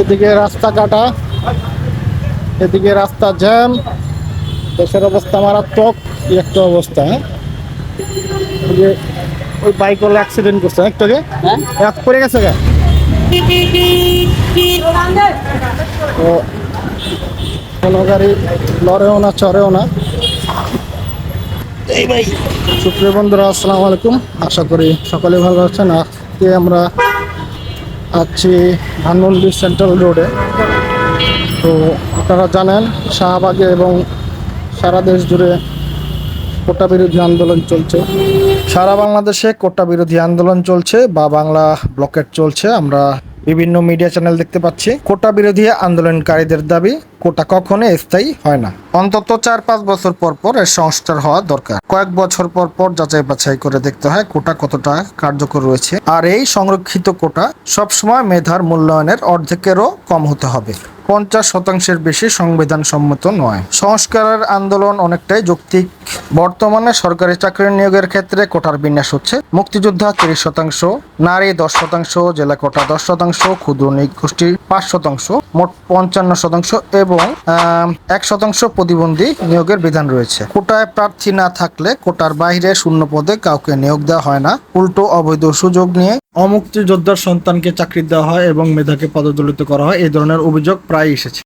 এদিকে রাস্তা কাটা এদিকে রাস্তা জ্যাম। দেশের অবস্থা মারাত্মক একটা অবস্থা হ্যাঁ? ওই যে ওই বাইক হলো অ্যাক্সিডেন্ট করছে হ্যাঁ, একটু আগে? এক পড়ে গেছে গা। তো কোনো গাড়ি লড়েও না চড়েও না। এই ভাই। সুপ্রিয় বন্ধুরা আসসালামু আলাইকুম। আশা করি সকলে ভালো আছেন। আজকে আমরা আছি ধানমন্ডি সেন্ট্রাল রোডে। তো আপনারা জানেন, শাহবাগে এবং সারা দেশ জুড়ে কোটা বিরোধী আন্দোলন চলছে। সারা বাংলাদেশে কোটা বিরোধী আন্দোলন চলছে বা বাংলা ব্লকেট চলছে। আমরা বিভিন্ন মিডিয়া চ্যানেল দেখতে পাচ্ছি। কোটা বিরোধী আন্দোলনকারীদের দাবি, কোটা কখনো স্থায়ী হয় না। অন্তত চার পাঁচ বছর পর পর এর সংস্কার হওয়া দরকার। কয়েক বছর পর পর যাচাই বাছাই করে দেখতে হয় কোটা কতটা কার্যকর রয়েছে। আর এই সংরক্ষিত কোটা সবসময় মেধার মূল্যায়নের অর্ধেকেরও কম হতে হবে। পঞ্চাশ শতাংশের বেশি সংবিধান সম্মত নয়। সংস্কারের আন্দোলন অনেকটাই যৌক্তিক বর্তমানে সরকারি চাকরি নিয়োগের ক্ষেত্রে কোটার বিন্যাস হচ্ছে। মুক্তিযোদ্ধা তিরিশ শতাংশ, নারী দশ শতাংশ, জেলা কোটা দশ শতাংশ, ক্ষুদ্র গোষ্ঠী পাঁচ শতাংশ, মোট পঞ্চান্ন শতাংশ এবং এক শতাংশ প্রতিবন্ধী নিয়োগের বিধান রয়েছে। কোটায় প্রার্থী না থাকলে কোটার বাইরে শূন্য পদে কাউকে নিয়োগ দেওয়া হয় না। উল্টো অবৈধ সুযোগ নিয়ে অমুক্তিযোদ্ধার সন্তানকে চাকরি দেওয়া হয় এবং মেধাকে পদদলিত করা হয়। এই ধরনের অভিযোগ প্রায় এসেছে।